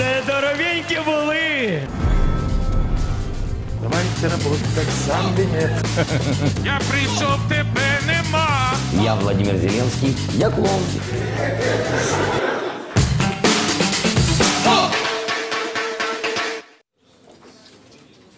Здоровенькі були! Давайте работать сам билет. Я прийшов, тебе нема. Я Владимир Зеленский, я клоун.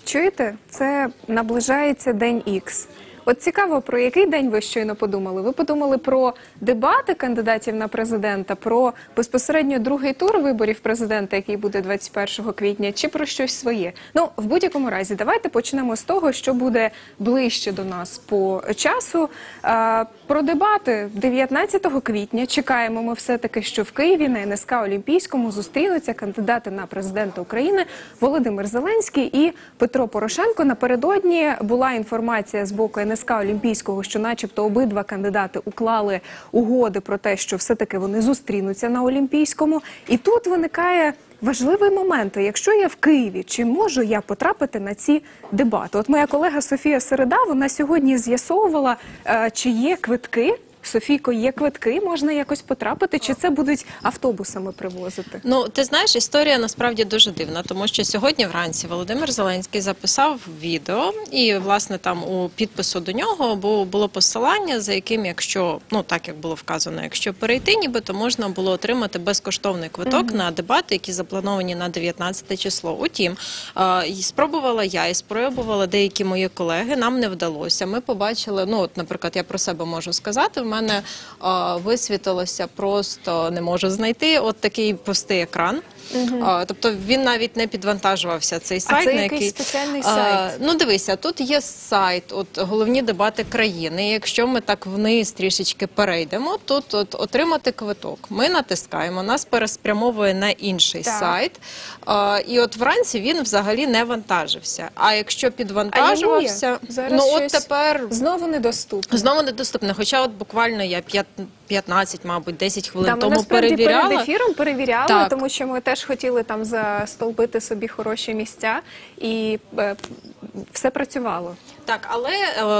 Чуєте, це наближається день Ікс. От цікаво, про який день ви щойно подумали? Ви подумали про дебати кандидатів на президента, про безпосередньо другий тур виборів президента, який буде 21 квітня, чи про щось своє? Ну, в будь-якому разі, давайте почнемо з того, що буде ближче до нас по часу. А, про дебати 19 квітня чекаємо ми все-таки, що в Києві на НСК Олімпійському зустрінуться кандидати на президента України Володимир Зеленський і Петро Порошенко. Напередодні була інформація з боку НСК Олімпійського, що, начебто, обидва кандидати уклали угоди про те, що все-таки вони зустрінуться на Олімпійському. І тут виникає. Важливий момент. Якщо я в Києві, чи можу я потрапити на ці дебати? От моя колега Софія Середа вона сьогодні з'ясовувала, е, чи є квитки. Софійко, є квитки, можна якось потрапити, чи це будуть автобусами привозити? Ну, ти знаєш, історія насправді дуже дивна, тому що сьогодні вранці Володимир Зеленський записав відео, і власне там у підпису до нього було посилання, за яким, якщо ну так як було вказано, якщо перейти, нібито можна було отримати безкоштовний квиток на дебати, які заплановані на 19 число. Утім, і спробувала я і спробувала деякі мої колеги. Нам не вдалося. Ми побачили. Ну, от, наприклад, я про себе можу сказати. Мене висвітилося просто не можу знайти. От такий пустий екран. Тобто він навіть не підвантажувався цей сайт. це на якийсь який спеціальний сайт? Ну, дивися, тут є сайт, от головні дебати країни. Якщо ми так вниз трішечки перейдемо, тут от отримати квиток. Ми натискаємо, нас переспрямовує на інший Так. сайт. І от вранці він взагалі не вантажився. А якщо підвантажувався, А ну от тепер Знову недоступно. знову недоступно. Хоча, от буквально я п'ят- 15, мабуть, 10 хвилин Та, ми тому насправді перевіряла. перед ефіром перевіряли, Так. тому що ми теж хотіли там застолбити собі хороші місця, і е, все працювало. Так, але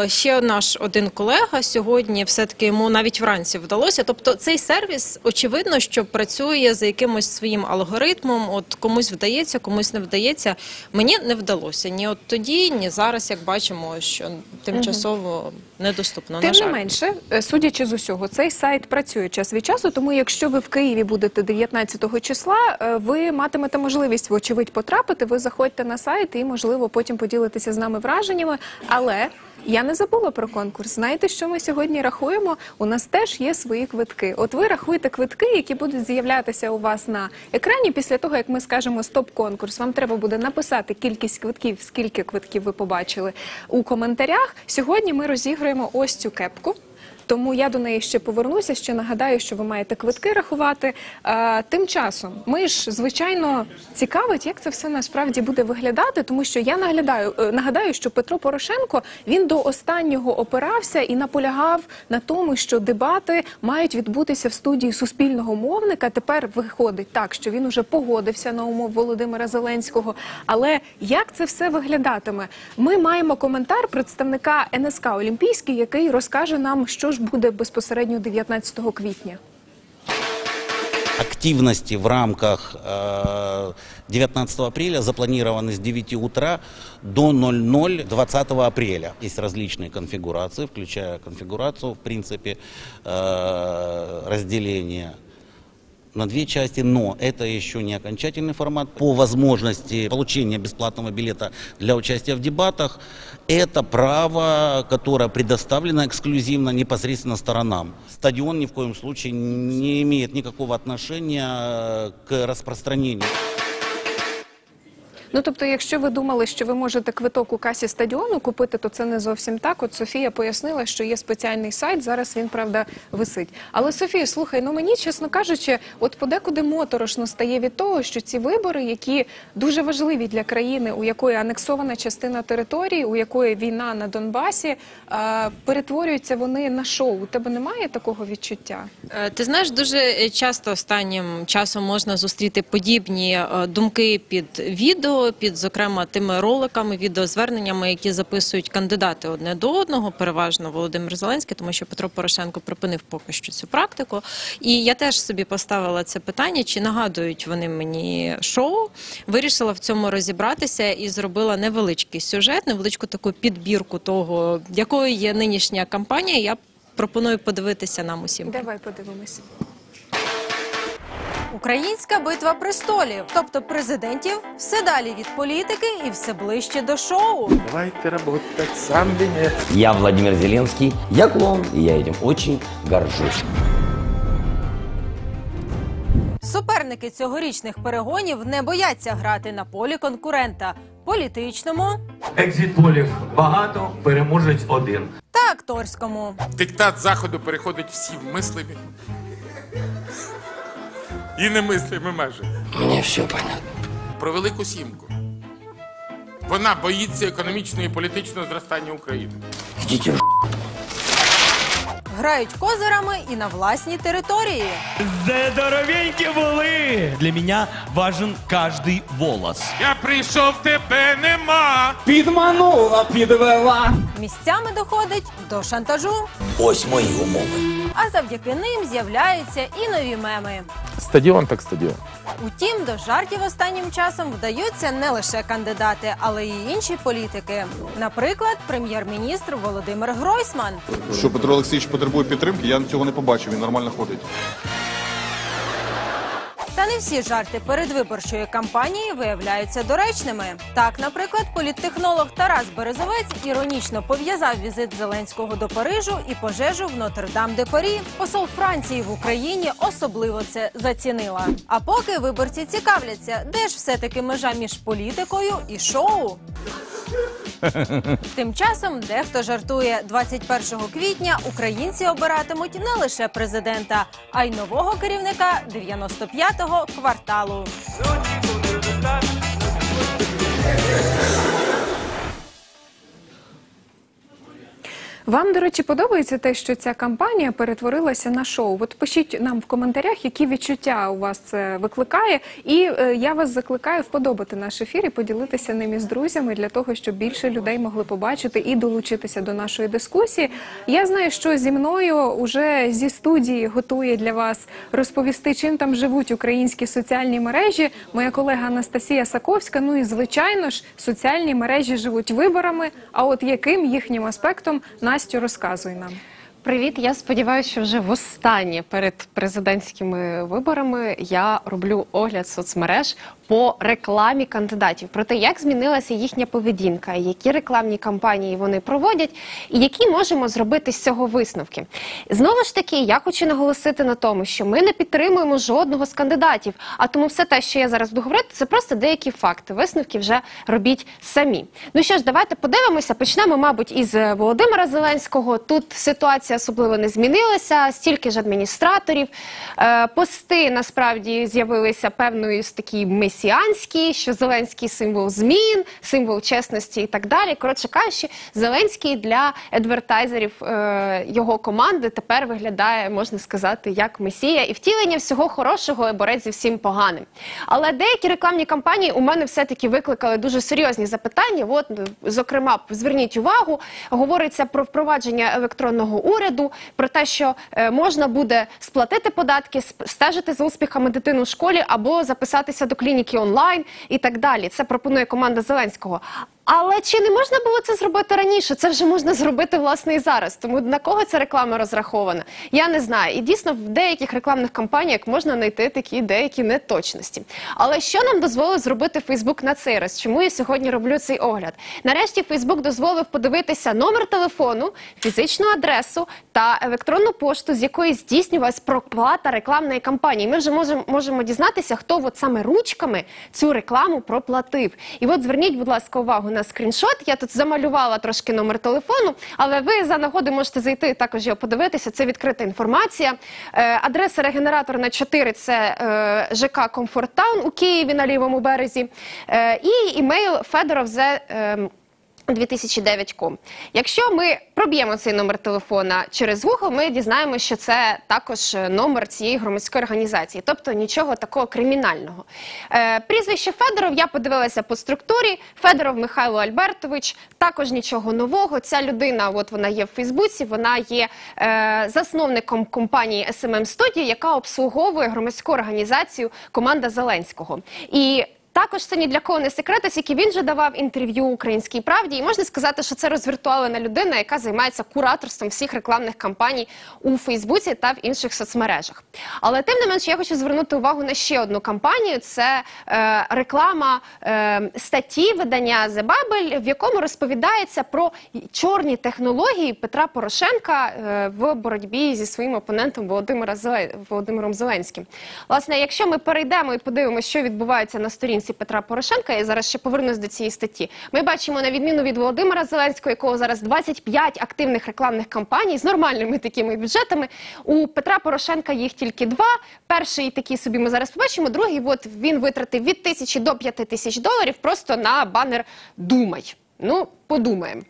е, ще наш один колега сьогодні все-таки йому навіть вранці вдалося. Тобто цей сервіс, очевидно, що працює за якимось своїм алгоритмом. От комусь вдається, комусь не вдається. Мені не вдалося ні от тоді, ні зараз, як бачимо, що тимчасово недоступно. Тим на жаль. не менше, е, судячи з усього, цей сайт працює час від часу. Тому, якщо ви в Києві будете 19 числа, е, ви матимете можливість, вочевидь, потрапити. Ви заходьте на сайт і, можливо, потім поділитеся з нами враженнями. Але я не забула про конкурс. Знаєте, що ми сьогодні рахуємо? У нас теж є свої квитки. От ви рахуєте квитки, які будуть з'являтися у вас на екрані після того, як ми скажемо стоп-конкурс. Вам треба буде написати кількість квитків, скільки квитків ви побачили у коментарях. Сьогодні ми розіграємо ось цю кепку. Тому я до неї ще повернуся. Ще нагадаю, що ви маєте квитки рахувати. Е, тим часом ми ж звичайно цікавить, як це все насправді буде виглядати, тому що я наглядаю е, нагадаю, що Петро Порошенко він до останнього опирався і наполягав на тому, що дебати мають відбутися в студії суспільного мовника. Тепер виходить так, що він уже погодився на умов Володимира Зеленського. Але як це все виглядатиме? Ми маємо коментар представника НСК Олімпійський, який розкаже нам, що ж буде безпосередньо 19 квітня. активности в рамках э, 19 апреля запланированы с 9 утра до 00 20 апреля. Есть различные конфигурации, включая конфигурацию, в принципе, э, разделения на две части, но это еще не окончательный формат. По возможности получения бесплатного билета для участия в дебатах, это право, которое предоставлено эксклюзивно непосредственно сторонам. Стадион ни в коем случае не имеет никакого отношения к распространению. Ну тобто, якщо ви думали, що ви можете квиток у касі стадіону купити, то це не зовсім так. От Софія пояснила, що є спеціальний сайт. Зараз він правда висить. Але Софія, слухай, ну мені чесно кажучи, от подекуди моторошно стає від того, що ці вибори, які дуже важливі для країни, у якої анексована частина території, у якої війна на Донбасі, е, перетворюються вони на шоу. У тебе немає такого відчуття? Е, Ти знаєш, дуже часто останнім часом можна зустріти подібні е, думки під відео під зокрема тими роликами, відеозверненнями, які записують кандидати одне до одного, переважно Володимир Зеленський, тому що Петро Порошенко припинив поки що цю практику. І я теж собі поставила це питання, чи нагадують вони мені шоу. Вирішила в цьому розібратися і зробила невеличкий сюжет, невеличку таку підбірку того, якою є нинішня кампанія. Я пропоную подивитися нам усім. Давай подивимось. Українська битва престолів, тобто президентів, все далі від політики і все ближче до шоу. Давайте работать, сам венец. Я Владимир Зеленский, я клоун, и я этим очень горжусь. Суперники цьогорічних перегонів не бояться грати на полі конкурента політичному Екзит-полів багато, переможець один. та акторському. Диктат заходу переходить всі мислимі. І немислимі межі. Мне все понятно. Про велику сімку. Вона боїться економічного і політичного зростання України. Идите в Грають козирами і на власній території. Здоровенькі були! Для мене важен кожний волос. Я прийшов, тебе нема. Підманула, підвела. Місцями доходить до шантажу, Ось мої умови. а завдяки ним з'являються і нові меми. Стадіон так стадіон. Утім, до жартів останнім часом вдаються не лише кандидати, але й інші політики. Наприклад, прем'єр-міністр Володимир Гройсман. Що Петро Олексійович потребує підтримки, я цього не побачив, він нормально ходить. Та не всі жарти передвиборчої кампанії виявляються доречними. Так, наприклад, політтехнолог Тарас Березовець іронічно пов'язав візит Зеленського до Парижу і пожежу в Нотр-Дам-де-Парі. Посол Франції в Україні особливо це зацінила. А поки виборці цікавляться, де ж все-таки межа між політикою і шоу. Тим часом дехто жартує 21 квітня. Українці обиратимуть не лише президента, а й нового керівника 95-го кварталу. Вам, до речі, подобається те, що ця кампанія перетворилася на шоу? От пишіть нам в коментарях, які відчуття у вас це викликає. І е, я вас закликаю вподобати наш ефір і поділитися ним із друзями для того, щоб більше людей могли побачити і долучитися до нашої дискусії. Я знаю, що зі мною уже зі студії готує для вас розповісти, чим там живуть українські соціальні мережі. Моя колега Анастасія Саковська. Ну і звичайно ж, соціальні мережі живуть виборами. А от яким їхнім аспектом Настю розказуй нам. Привіт, я сподіваюся, що вже востаннє перед президентськими виборами я роблю огляд соцмереж по рекламі кандидатів про те, як змінилася їхня поведінка, які рекламні кампанії вони проводять, і які можемо зробити з цього висновки. Знову ж таки, я хочу наголосити на тому, що ми не підтримуємо жодного з кандидатів. А тому все те, що я зараз буду говорити, це просто деякі факти. Висновки вже робіть самі. Ну що ж, давайте подивимося. Почнемо, мабуть, із е, Володимира Зеленського. Тут ситуація особливо не змінилася. Стільки ж адміністраторів. Е, Пости насправді з'явилися певною з такі месіанські, що Зеленський символ змін, символ чесності і так далі. Коротше кажучи, Зеленський для адвертайзерів е, його команди тепер виглядає, можна сказати, як месія і втілення всього хорошого і борець зі всім поганим. Але деякі рекламні кампанії у мене все-таки викликали дуже серйозні запитання. От, зокрема, зверніть увагу, говориться про впровадження електронного уряду, про те, що е, можна буде сплатити податки, стежити за успіхами дитини у школі або записатися до клініки онлайн і так далі. Це пропонує команда Зеленського. Але чи не можна було це зробити раніше? Це вже можна зробити власне і зараз. Тому на кого ця реклама розрахована? Я не знаю. І дійсно в деяких рекламних кампаніях можна знайти такі деякі неточності. Але що нам дозволив зробити Фейсбук на цей раз? Чому я сьогодні роблю цей огляд? Нарешті Фейсбук дозволив подивитися номер телефону, фізичну адресу та електронну пошту, з якої здійснювалась проплата рекламної кампанії. Ми вже можемо дізнатися, хто от саме ручками цю рекламу проплатив. І от зверніть, будь ласка, увагу на скріншот. Я тут замалювала трошки номер телефону, але ви за нагоди можете зайти також його подивитися. Це відкрита інформація. Е, адреса регенераторна 4 – це ЖК Комфорт Таун у Києві на лівому березі. Е, і імейл Федоров Зе. Е, 2009.com. Якщо ми проб'ємо цей номер телефона через Google, ми дізнаємося, що це також е, номер цієї громадської організації, тобто нічого такого кримінального. Е, прізвище Федоров я подивилася по структурі. Федоров Михайло Альбертович, також нічого нового. Ця людина, от вона є в Фейсбуці, вона є е, засновником компанії SMM Studio, яка обслуговує громадську організацію команда Зеленського. І також це ні для кого не секрет, оскільки він же давав інтерв'ю українській правді, і можна сказати, що це розвіртуалена людина, яка займається кураторством всіх рекламних кампаній у Фейсбуці та в інших соцмережах. Але тим не менш, я хочу звернути увагу на ще одну кампанію: це е, реклама е, статті видання The Bubble, в якому розповідається про чорні технології Петра Порошенка е, в боротьбі зі своїм опонентом Володимира Зеле- Володимиром Зеленським. Власне, якщо ми перейдемо і подивимося, що відбувається на сторінці Петра Порошенка, я зараз ще повернусь до цієї статті. Ми бачимо на відміну від Володимира Зеленського, якого зараз 25 активних рекламних кампаній з нормальними такими бюджетами. У Петра Порошенка їх тільки два. Перший такий собі ми зараз побачимо. Другий, от він витратив від тисячі до п'яти тисяч доларів просто на банер Думай. Ну, подумаємо.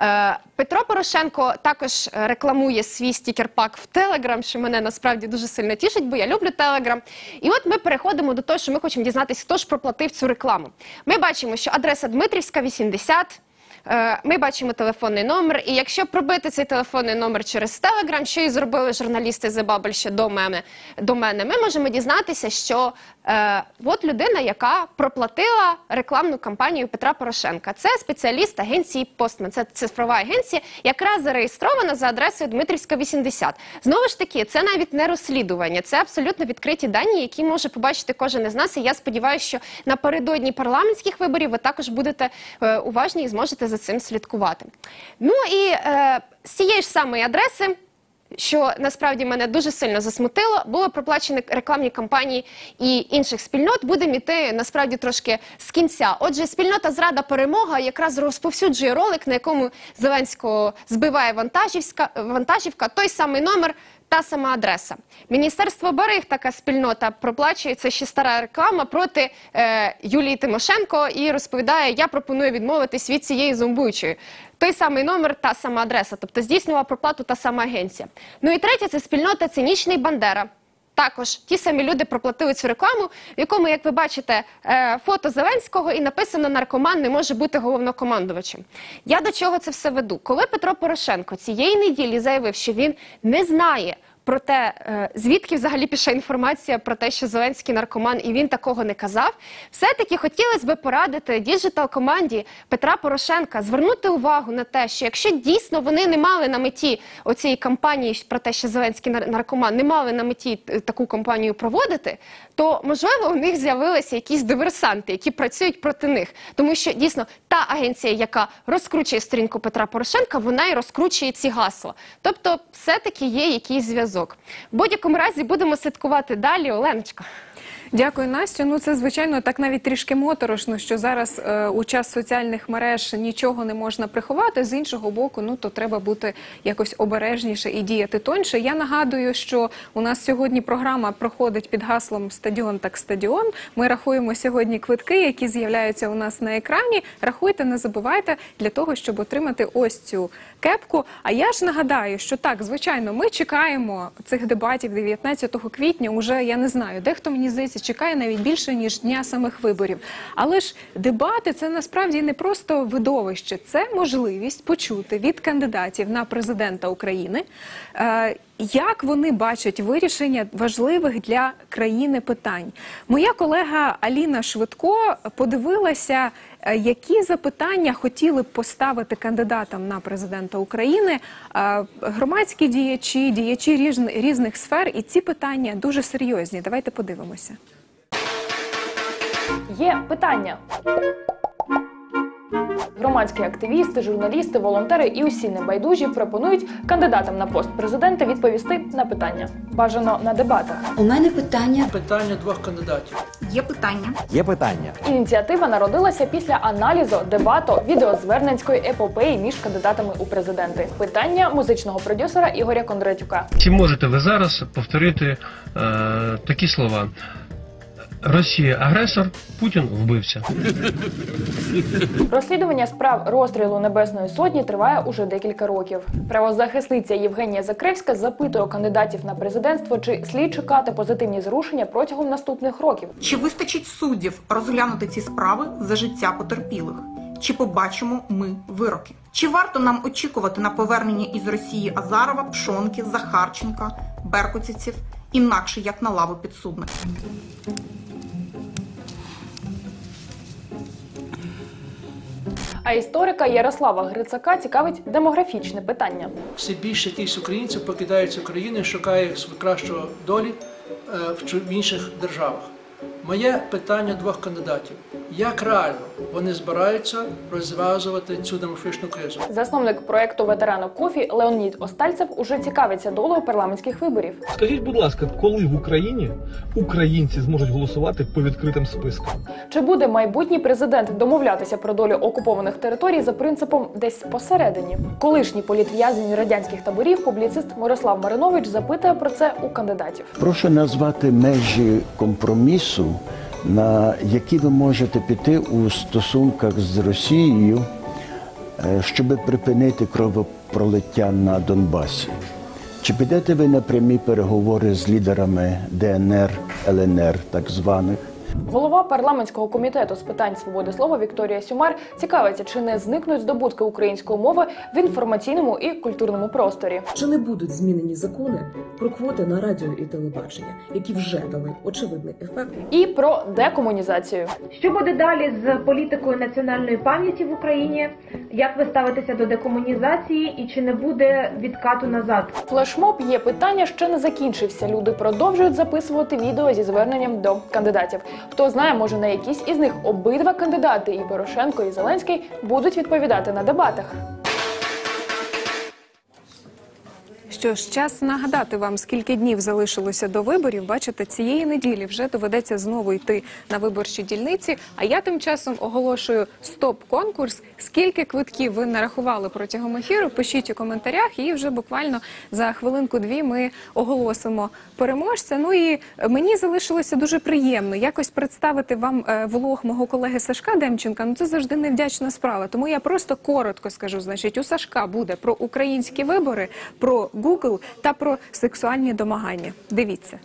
Е, Петро Порошенко також рекламує свій стікер-пак в Телеграм, що мене насправді дуже сильно тішить, бо я люблю Телеграм. І от ми переходимо до того, що ми хочемо дізнатися, хто ж проплатив цю рекламу. Ми бачимо, що адреса Дмитрівська, 80. Е, Ми бачимо телефонний номер, і якщо пробити цей телефонний номер через Телеграм, що і зробили журналісти The Bubble ще до мене, до мене, ми можемо дізнатися, що е, от людина, яка проплатила рекламну кампанію Петра Порошенка. Це спеціаліст агенції Постмен. Це цифрова агенція, яка зареєстрована за адресою Дмитрівська 80. Знову ж таки, це навіть не розслідування, це абсолютно відкриті дані, які може побачити кожен із нас. І я сподіваюся, що напередодні парламентських виборів ви також будете е, уважні і зможете за цим слідкувати. Ну і е, з цієї ж самої адреси. Що насправді мене дуже сильно засмутило, були проплачені рекламні кампанії і інших спільнот. Будемо йти насправді трошки з кінця. Отже, спільнота Зрада Перемога якраз розповсюджує ролик, на якому Зеленського збиває вантажівська вантажівка, той самий номер. Та сама адреса. Міністерство берег така спільнота, проплачує це ще стара реклама проти е, Юлії Тимошенко і розповідає: я пропоную відмовитись від цієї зомбуючої. Той самий номер, та сама адреса, тобто здійснювала проплату та сама агенція. Ну і третє це спільнота Цинічний Бандера. Також ті самі люди проплатили цю рекламу, в якому, як ви бачите, е, фото Зеленського і написано наркоман не може бути головнокомандувачем. Я до чого це все веду? Коли Петро Порошенко цієї неділі заявив, що він не знає. Про те, е, звідки взагалі пішла інформація про те, що Зеленський наркоман, і він такого не казав. Все-таки хотілося би порадити діджитал-команді Петра Порошенка звернути увагу на те, що якщо дійсно вони не мали на меті оцієї кампанії про те, що Зеленський нар- наркоман, не мали на меті е, таку кампанію проводити, то можливо у них з'явилися якісь диверсанти, які працюють проти них. Тому що дійсно та агенція, яка розкручує сторінку Петра Порошенка, вона і розкручує ці гасла. Тобто, все-таки є якийсь зв'язок. В будь-якому разі будемо слідкувати далі. Оленочка. Дякую, Настю. Ну це звичайно так навіть трішки моторошно, що зараз е, у час соціальних мереж нічого не можна приховати. З іншого боку, ну то треба бути якось обережніше і діяти тоньше. Я нагадую, що у нас сьогодні програма проходить під гаслом Стадіон так стадіон. Ми рахуємо сьогодні квитки, які з'являються у нас на екрані. Рахуйте, не забувайте для того, щоб отримати ось цю кепку. А я ж нагадаю, що так, звичайно, ми чекаємо цих дебатів 19 квітня. Уже я не знаю, дехто мені здається чекає навіть більше ніж дня самих виборів. Але ж дебати це насправді не просто видовище, це можливість почути від кандидатів на президента України. е, Як вони бачать вирішення важливих для країни питань? Моя колега Аліна Швидко подивилася, які запитання хотіли б поставити кандидатам на президента України е, громадські діячі, діячі різн- різних сфер, і ці питання дуже серйозні. Давайте подивимося. Є питання. Громадські активісти, журналісти, волонтери і усі небайдужі пропонують кандидатам на пост президента відповісти на питання. Бажано на дебатах. У мене питання. Питання двох кандидатів. Є питання. Є питання. Ініціатива народилася після аналізу дебату відеозверненської епопеї між кандидатами у президенти. Питання музичного продюсера Ігоря Кондратюка. Чи можете ви зараз повторити е, такі слова? Росія агресор, Путін вбивця. Розслідування справ розстрілу Небесної Сотні триває уже декілька років. Правозахисниця Євгенія Закревська запитує кандидатів на президентство, чи слід чекати позитивні зрушення протягом наступних років. Чи вистачить суддів розглянути ці справи за життя потерпілих? Чи побачимо ми вироки? Чи варто нам очікувати на повернення із Росії Азарова, Пшонки, Захарченка, Беркутівців, інакше як на лаву підсудних? А історика Ярослава Грицака цікавить демографічне питання. Все більше тих українців покидають Україну, шукають кращої долі е, в інших державах. Моє питання двох кандидатів: як реально вони збираються розв'язувати цю демографічну кризу? Засновник проекту ветеранок кофі Леонід Остальцев уже цікавиться долею парламентських виборів. Скажіть, будь ласка, коли в Україні українці зможуть голосувати по відкритим спискам? Чи буде майбутній президент домовлятися про долю окупованих територій за принципом десь посередині? Колишній політв'язень радянських таборів, публіцист Мирослав Маринович запитує про це у кандидатів. Прошу назвати межі компромісу, на які ви можете піти у стосунках з Росією, е, щоб припинити кровопролиття на Донбасі. Чи підете ви на прямі переговори з лідерами ДНР, ЛНР, так званих? Голова парламентського комітету з питань свободи слова Вікторія Сюмар цікавиться, чи не зникнуть здобутки української мови в інформаційному і культурному просторі. Чи не будуть змінені закони про квоти на радіо і телебачення, які вже дали очевидний ефект? І про декомунізацію. Що буде далі з політикою національної пам'яті в Україні? Як ви ставитеся до декомунізації і чи не буде відкату назад? Флешмоб є питання, ще не закінчився. Люди продовжують записувати відео зі зверненням до кандидатів. Хто знає, може на якісь із них обидва кандидати, і Порошенко, і Зеленський, будуть відповідати на дебатах. Що ж, час нагадати вам, скільки днів залишилося до виборів. Бачите, цієї неділі вже доведеться знову йти на виборчі дільниці. А я тим часом оголошую стоп-конкурс. Скільки квитків ви нарахували протягом ефіру? Пишіть у коментарях, і вже буквально за хвилинку-дві ми оголосимо переможця. Ну і мені залишилося дуже приємно якось представити вам е, влог мого колеги Сашка Демченка. Ну це завжди невдячна справа. Тому я просто коротко скажу. Значить, у Сашка буде про українські вибори, про Google та про сексуальні домагання. Дивіться.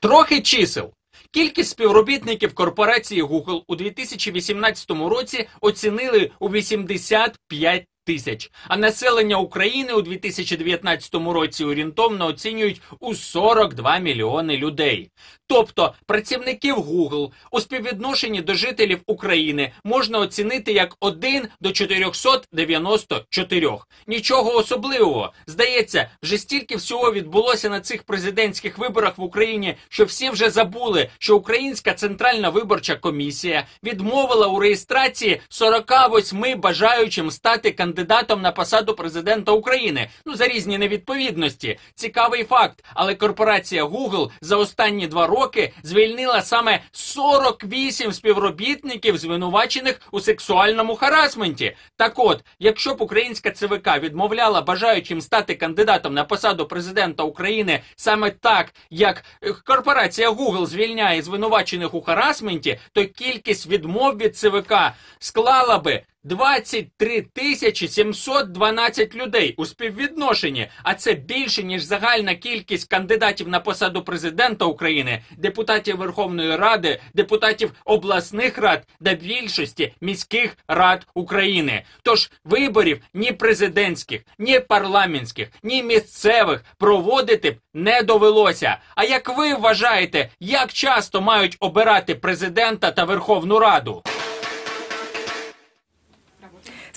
Трохи чисел. Кількість співробітників корпорації Google у 2018 році оцінили у 85 тисяч, а населення України у 2019 році орієнтовно оцінюють у 42 мільйони людей. Тобто працівників Google у співвідношенні до жителів України можна оцінити як 1 до 494. Нічого особливого. Здається, вже стільки всього відбулося на цих президентських виборах в Україні, що всі вже забули, що Українська центральна виборча комісія відмовила у реєстрації 48 бажаючим стати кандидатом на посаду президента України. Ну за різні невідповідності. Цікавий факт. Але корпорація Google за останні два роки звільнила саме 48 співробітників, звинувачених у сексуальному харасменті. Так от, якщо б українська ЦВК відмовляла бажаючим стати кандидатом на посаду президента України саме так, як е, корпорація Google звільняє звинувачених у харасменті, то кількість відмов від ЦВК склала би 23 тисячі 712 людей у співвідношенні, а це більше ніж загальна кількість кандидатів на посаду президента України, депутатів Верховної Ради, депутатів обласних рад та більшості міських рад України. Тож виборів ні президентських, ні парламентських, ні місцевих проводити б не довелося. А як ви вважаєте, як часто мають обирати президента та Верховну Раду?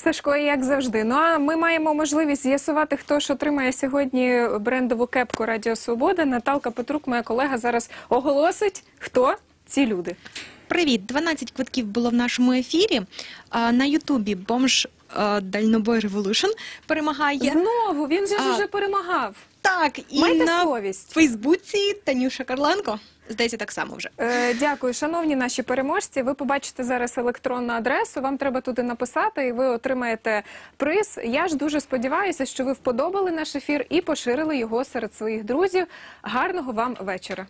Сашко, як завжди. Ну а ми маємо можливість з'ясувати, хто ж отримає сьогодні брендову кепку Радіо Свобода. Наталка Петрук, моя колега, зараз оголосить, хто ці люди. Привіт, 12 квитків було в нашому ефірі. А, На Ютубі бомж а, Дальнобой Революшн перемагає. Знову він же ж А, вже перемагав. Так, і Майте на совість. Фейсбуці Танюша Карленко. Здається, так само вже. Е, дякую, шановні наші переможці. Ви побачите зараз електронну адресу. Вам треба туди написати, і ви отримаєте приз. Я ж дуже сподіваюся, що ви вподобали наш ефір і поширили його серед своїх друзів. Гарного вам вечора.